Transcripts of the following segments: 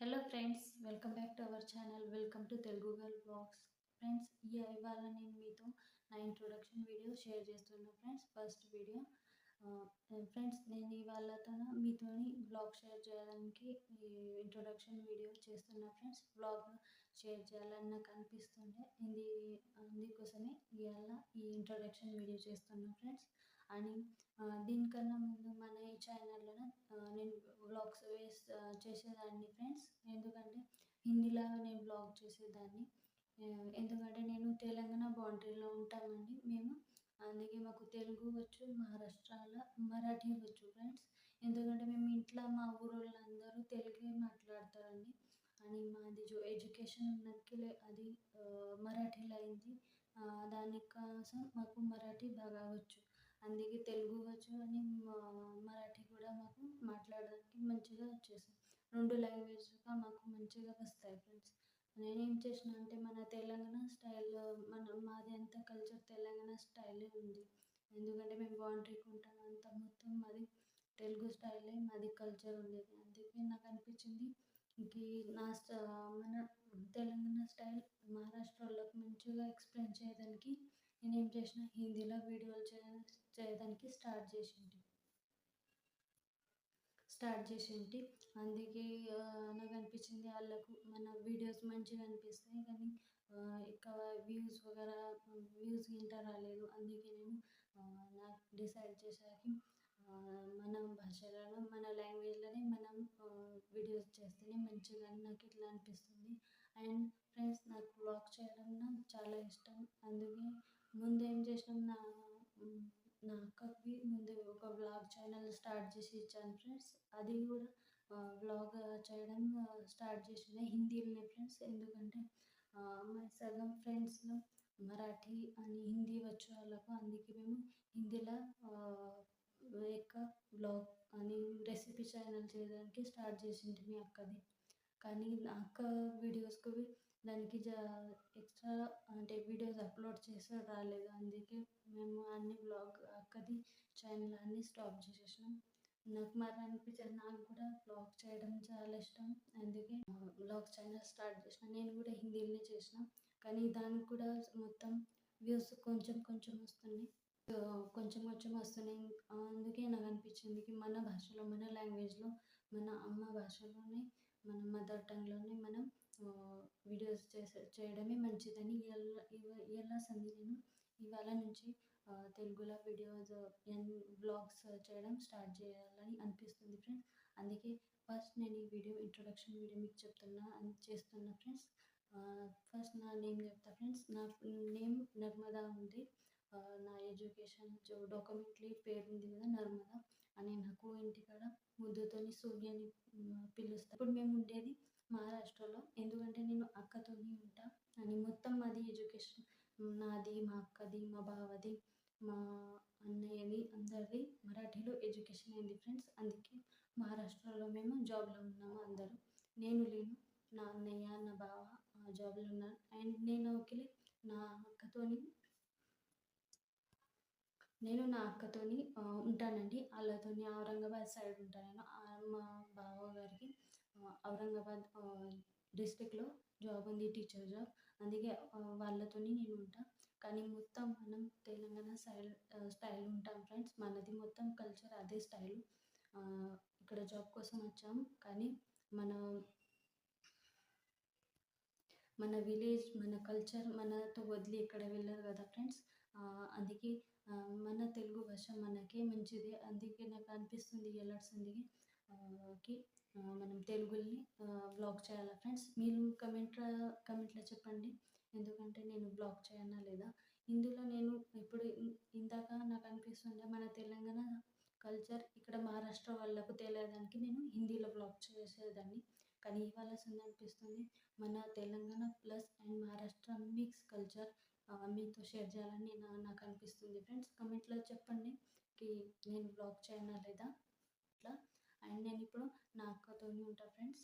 Hello friends welcome back to our channel welcome to Telugu girl blogs friends ఇవాళ నేను మీతో నా introduction video share చేస్తున్నా friends first video friends నేను ఇవాళతో మీతోని బ్లాగ్ షేర్ చేయడానికి ఈ ఇంట్రొడక్షన్ వీడియో చేస్తున్నా ఫ్రెండ్స్ బ్లాగ్ షేర్ చేయాలని నాకు అనిపిస్తుండే. ఇది అందుకోసమే ఇవాళ ఈ ఇంట్రొడక్షన్ వీడియో చేస్తున్నా ఫ్రెండ్స్ అని దీనికన్నా ముందు మన ఈ ఛానల్లో బ్లాగ్స్ వేస్తా చేసేదాన్ని ఫ్రెండ్స్. ఎందుకంటే హిందీలో నేను బ్లాగ్ చేసేదాన్ని. ఎందుకంటే నేను తెలంగాణ బౌండరీలో ఉంటామండి మేము. అందుకే మాకు తెలుగు వచ్చు మహారాష్ట్రలో మరాఠీ వచ్చు ఫ్రెండ్స్. ఎందుకంటే మేము ఇంట్లో మా ఊరోళ్ళందరూ తెలుగే మాట్లాడతారండి. అని మాది జో ఎడ్యుకేషన్ ఉన్నకి అది మరాఠీలో అయింది. దానికోసం మాకు మరాఠీ బాగా వచ్చు. అందుకే తెలుగు వచ్చు అని మరాఠీ కూడా మాకు మాట్లాడడానికి మంచిగా వచ్చేసింది. రెండు లాంగ్వేజ్గా మాకు మంచిగా వస్తాయి ఫ్రెండ్స్. నేనేం చేసిన అంటే మన తెలంగాణ స్టైల్లో మన మాది అంతా కల్చర్ తెలంగాణ స్టైలే ఉంది. ఎందుకంటే మేము బౌండరీకి ఉంటాం మొత్తం మాది తెలుగు స్టైలే మాది కల్చర్ ఉండేది. అందుకే నాకు అనిపించింది ఈ నా మన తెలంగాణ స్టైల్ మహారాష్ట్ర వాళ్ళకి మంచిగా ఎక్స్ప్లెయిన్ చేయడానికి నేను ఏం చేసిన? హిందీలో వీడియోలు చేయడానికి స్టార్ట్ చేసింది స్టార్ట్ చేసింటి. అందుకే నాకు అనిపించింది వాళ్ళకు మన వీడియోస్ మంచిగా అనిపిస్తాయి కానీ ఎక్కువ వ్యూస్ వగర వ్యూస్ ఇంట రాలేదు. అందుకే నేను నాకు డిసైడ్ చేశాక మన భాషలలో మన లాంగ్వేజ్లోనే మనం వీడియోస్ చేస్తేనే మంచిగా నాకు ఇట్లా అనిపిస్తుంది. అండ్ ఫ్రెండ్స్ నాకు బ్లాగ్ చేయడం నాకు చాలా ఇష్టం. అందుకే ముందు ఏం చేసినాం? నా నా అక్కకి ముందు ఒక బ్లాగ్ ఛానల్ స్టార్ట్ చేసి ఇచ్చాను ఫ్రెండ్స్ అది కూడా బ్లాగ్ చేయడం స్టార్ట్ చేసిన హిందీలోనే ఫ్రెండ్స్ ఎందుకంటే మా సగం ఫ్రెండ్స్లో మరాఠీ అని హిందీ వచ్చే వాళ్ళకు అందుకే మేము హిందీలో ఎక్కువ బ్లాగ్ అని రెసిపీ ఛానల్ చేయడానికి స్టార్ట్ చేసింది మీ అక్కది. కానీ నా అక్క వీడియోస్కి దానికి జా ఎక్స్ట్రా అంటే వీడియోస్ అప్లోడ్ చేస్తే రాలేదు. అందుకే మేము అన్ని బ్లాగ్ అక్కది ఛానల్ అన్నీ స్టాప్ చేసేసినాం. నాకు మరి అనిపించేది. నాకు కూడా బ్లాగ్ చేయడం చాలా ఇష్టం. అందుకే బ్లాగ్ ఛానల్ స్టార్ట్ చేసిన. నేను కూడా హిందీలోనే చేసిన. కానీ దానికి కూడా మొత్తం వ్యూస్ కొంచెం కొంచెం వస్తున్నాయి. కొంచెం కొంచెం వస్తున్నాయి. అందుకే నాకు అనిపించింది. మన భాషలో మన లాంగ్వేజ్లో మన అమ్మ భాషలోనే మన మదర్ టంగ్లోనే మనం వీడియోస్ చేసే చేయడమే మంచిదని ఇవాళ సంది నేను ఇవాళ నుంచి తెలుగులో వీడియోస్ బ్లాగ్స్ చేయడం స్టార్ట్ చేయాలని అనిపిస్తుంది ఫ్రెండ్స్. అందుకే ఫస్ట్ నేను ఈ వీడియో ఇంట్రొడక్షన్ వీడియో మీకు చెప్తున్నా చేస్తున్నా ఫ్రెండ్స్. ఫస్ట్ నా నేమ్ చెప్తా ఫ్రెండ్స్. నా నేమ్ నర్మదా ఉంది. నా ఎడ్యుకేషన్ డాక్యుమెంట్లీ పేరు ఉంది కదా నర్మదా. అని నాకు ఇంటికాడ ముద్దుతోని సూర్యని పిలుస్తాను ఇప్పుడు మేము ఉండేది మహారాష్ట్రలో. ఎందుకంటే నేను అక్కతోని ఉంటా. అని మొత్తం మాది ఎడ్యుకేషన్. నాది మా అక్కది మా బావది మా అన్నయ్యది అందరిది మరాఠీలో ఎడ్యుకేషన్ అయింది ఫ్రెండ్స్. అందుకే మహారాష్ట్రలో మేము జాబ్లో ఉన్నాము అందరూ. నేను లేను. నా అన్నయ్య నా బావ జాబ్లో ఉన్నారు. అండ్ నేను ఒకలి నా అక్కతోని నేను నా అక్కతోని ఉంటానండి. వాళ్ళతోని ఔరంగాబాద్ సైడ్ ఉంటాను నేను. మా బావ గారికి ఔరంగాబాద్ డిస్టిక్లో జాబ్ ఉంది టీచర్ జాబ్. అందుకే వాళ్ళతోని నేను ఉంటా. కానీ మొత్తం మనం తెలంగాణ స్టైల్ స్టైల్ ఉంటాం ఫ్రెండ్స్. మనది మొత్తం కల్చర్ అదే స్టైల్. ఇక్కడ జాబ్ కోసం వచ్చాం. కానీ మన మన విలేజ్ మన కల్చర్ మనతో వదిలి ఎక్కడ వెళ్ళరు కదా ఫ్రెండ్స్. అందుకే మన తెలుగు భాష మనకే మంచిది. అందుకే నాకు అనిపిస్తుంది ఎలాంటికి మనం తెలుగుని బ్లాక్ చేయాలా ఫ్రెండ్స్? మీరు కమెంట్ కమెంట్లో చెప్పండి. ఎందుకంటే నేను బ్లాక్ చేయనా లేదా? ఇందులో నేను ఇప్పుడు ఇందాక నాకు అనిపిస్తుండే మన తెలంగాణ కల్చర్ ఇక్కడ మహారాష్ట్ర వాళ్ళకు తెలియడానికి నేను హిందీలో బ్లాక్ చేసేదాన్ని. కానీ ఇవాళ అనిపిస్తుంది మన Telangana plus and Maharashtra mix culture మీతో షేర్ చేయాలని నా నాకు అనిపిస్తుంది. ఫ్రెండ్స్ కమెంట్లో చెప్పండి కి నేను బ్లాగ్ చేయనా లేదా? ఇట్లా. అండ్ నేను ఇప్పుడు నా అక్కతోనే ఉంటా ఫ్రెండ్స్.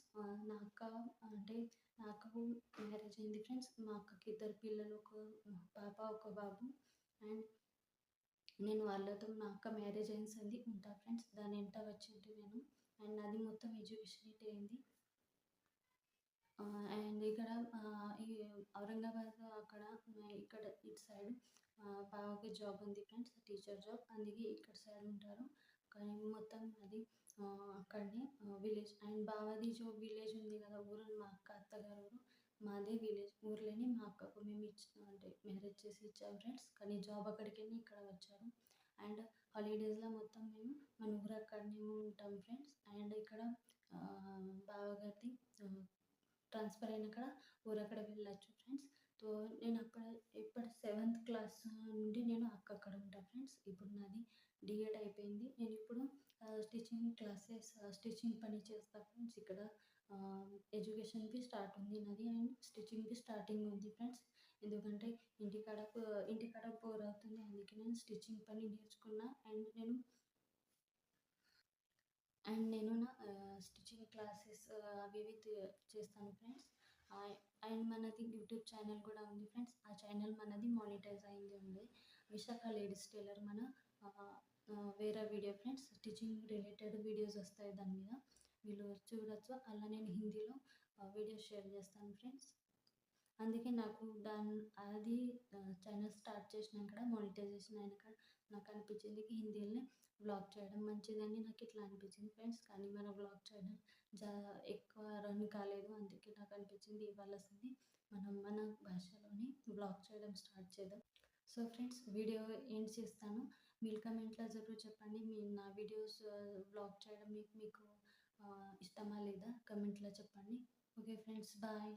నా అక్క అంటే నా అక్కకు మ్యారేజ్ అయింది ఫ్రెండ్స్. మా అక్కకి ఇద్దరు పిల్లలు ఒక పాప ఒక బాబు. అండ్ నేను వాళ్ళతో నా అక్క మ్యారేజ్ అయిన సంది ఉంటా ఫ్రెండ్స్. దాని వెంట వచ్చింది నేను. అండ్ నాది మొత్తం ఎడ్యుకేషన్ ఇటే అయింది. అండ్ ఇక్కడ ఈ ఔరంగాబాద్ అక్కడ ఇక్కడ ఇటు సైడ్ బావకి జాబ్ ఉంది ఫ్రెండ్స్ టీచర్ జాబ్. అందుకే ఇక్కడ సైడ్ ఉంటారు. కానీ మొత్తం అది అక్కడనే విలేజ్. అండ్ బావది జో విలేజ్ ఉంది కదా ఊరు మా అక్క అత్తగారు ఊరు. మాదే విలేజ్. ఊర్లోనే మా అక్కకు మేము ఇచ్చిన అంటే మ్యారేజ్ చేసి ఇచ్చాము ఫ్రెండ్స్. కానీ జాబ్ అక్కడికైనా ఇక్కడ వచ్చారు. అండ్ హాలిడేస్లో మొత్తం మేము మన ఊరు అక్కడనే ఉంటాం ఫ్రెండ్స్. అండ్ ఇక్కడ బావగారిది ట్రాన్స్ఫర్ అయినాక ఊరు అక్కడ వెళ్ళొచ్చు ఫ్రెండ్స్ సో నేను అక్కడ ఇప్పుడు సెవెంత్ క్లాస్ నుండి నేను అక్కడ ఉంటాను ఫ్రెండ్స్ ఇప్పుడు నాది డిఎడ్ అయిపోయింది. నేను ఇప్పుడు స్టిచ్చింగ్ క్లాసెస్ స్టిచ్చింగ్ పని చేస్తా ఫ్రెండ్స్ ఇక్కడ ఎడ్యుకేషన్కి స్టార్ట్ ఉంది నాది అండ్ స్టిచ్చింగ్కి స్టార్టింగ్ ఉంది ఫ్రెండ్స్ ఎందుకంటే ఇంటికాడ ఇంటికాడ బోర్ అవుతుంది. అందుకే నేను స్టిచ్చింగ్ పని నేర్చుకున్నా. అండ్ నేను అండ్ నేను నా స్టిచ్చింగ్ క్లాసెస్ అవి ఇవి చేస్తాను ఫ్రెండ్స్. అండ్ మనది యూట్యూబ్ ఛానల్ కూడా ఉంది ఫ్రెండ్స్. ఆ ఛానల్ మనది మానిటైజ్ అయింది ఉంది. విశాఖ లేడీస్ టైలర్ మన వేరే video friends. Stitching related videos వస్తాయి దాని మీద. వీళ్ళు చూడొచ్చు. అలా నేను హిందీలో వీడియోస్ షేర్ చేస్తాను ఫ్రెండ్స్. అందుకే నాకు దాని అది ఛానల్ స్టార్ట్ చేసినాక మానిటైజేషన్ అయినాక నాకు అనిపించింది హిందీలోనే వ్లాగ్ చేయడం మంచిదని నాకు ఇట్లా అనిపించింది ఫ్రెండ్స్ కానీ మన వ్లాగ్ చేయడం జా ఎక్కువ రన్ కాలేదు అందుకే నాకు అనిపించింది ఇవ్వాల్సింది మనం మన భాషలోనే వ్లాగ్ చేయడం స్టార్ట్ చేద్దాం. సో ఫ్రెండ్స్ వీడియో ఎండ్ చేస్తాను. మీరు కమెంట్లో జరూర్ చెప్పండి మీ నా వీడియోస్ బ్లాక్ చేయడం మీకు మీకు ఇష్టమా లేదా? కమెంట్లో చెప్పండి. Okay friends bye